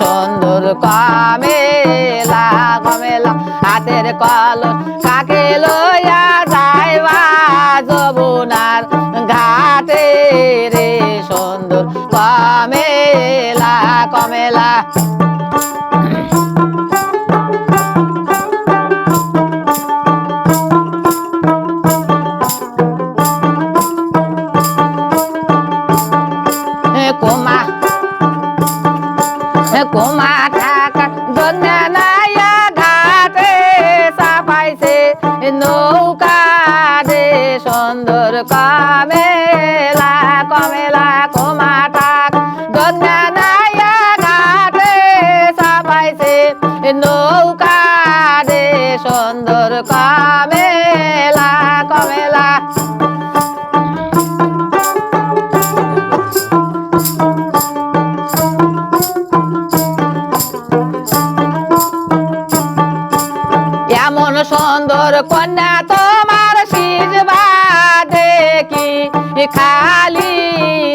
সুন্দর কমেলা কমেলা হাতের কলস কাকে লইয়া যাইবা যমুনার ঘাটে রে? সুন্দর কমেলা কমেলা এ এ কোমা ঢাকা ঘাটে সাপাইছে নৌকা রে সুন্দর কমেলা কমেলা কোমা খালি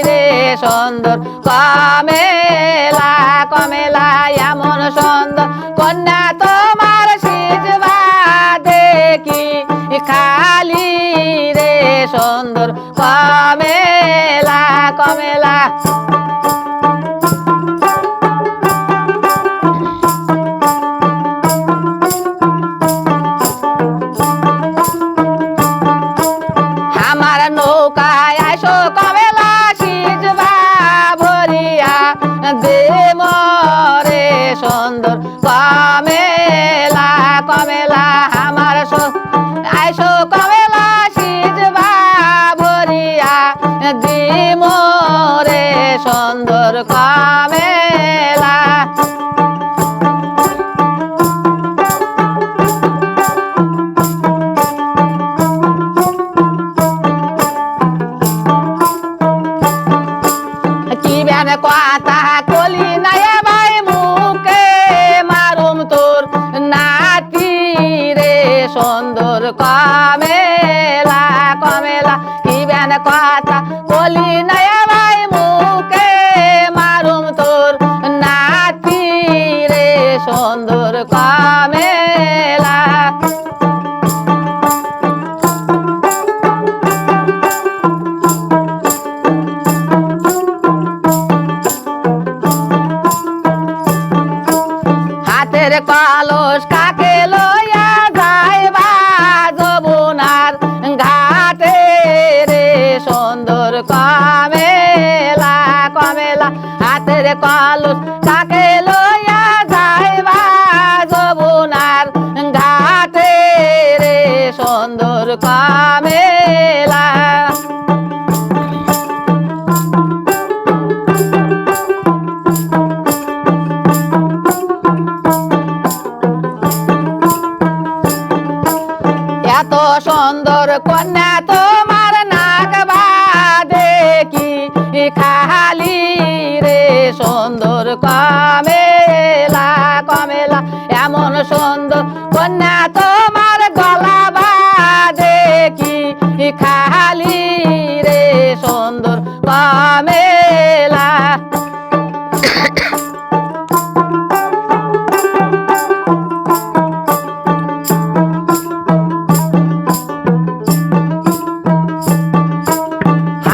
রে সুন্দর। কমেলা কমেলা, এমন সুন্দর। কন্যা তোমার সিজবা দেখি। খালি রে সুন্দর। কমেলা কমেলা কমেলা কমেলা, কি বেন কথা কলি নাই ভাই মুখে? মারুম তোর নাতি রে সুন্দর কমেলা। হাতের কলস কাকে সুন্দর কমেলা কমেলা, এমন সুন্দর কন্যা তোমার গলা বা দেখি খালি রে সুন্দর কমেলা।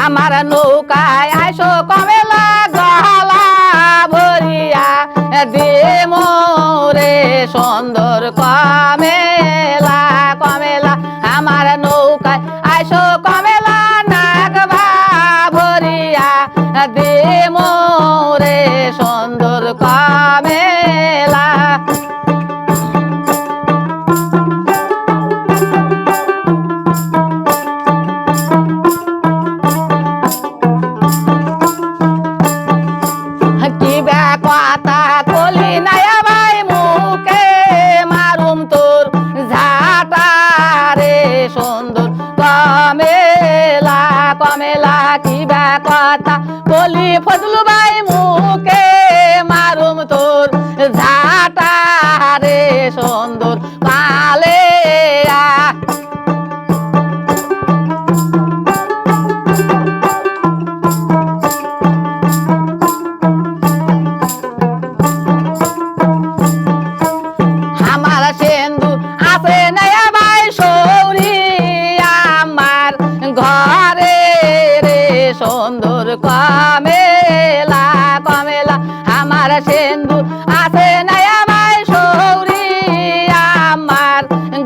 আমার নৌকায় আইসো কমেলা সুন্দর কমেলা কমেলা কমেলা কিবা কথা কলি ফজলু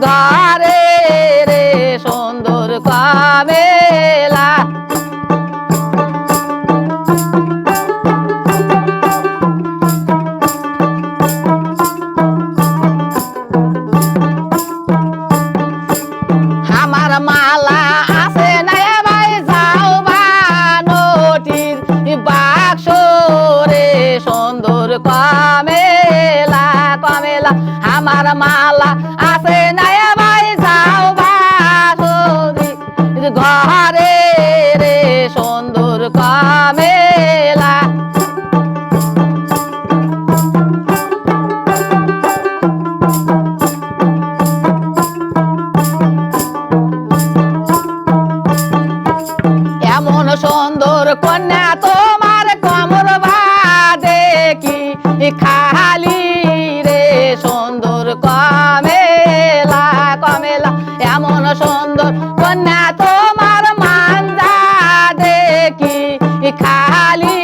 ঘরে রে সুন্দর কমেলা আমার মালা আছে না যাও বাক্স রে সুন্দর আমার মালা আছে না খালি রে সুন্দর কমেলা কমেলা, এমন সুন্দর কন্যা তোমার মান্দা দেখি। খালি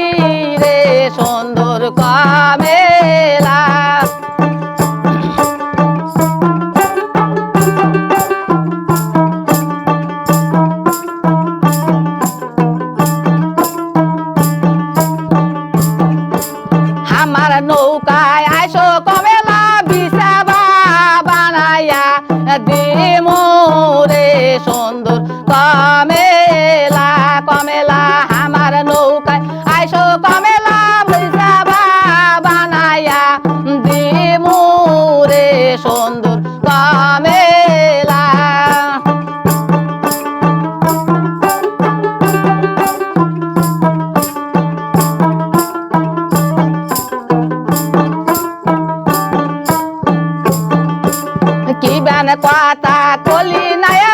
রে সুন্দর কমেলা আমার নৌকায় আইসো কমেলা বিছাবা বানাইয়া দিমু কথা কলি নাই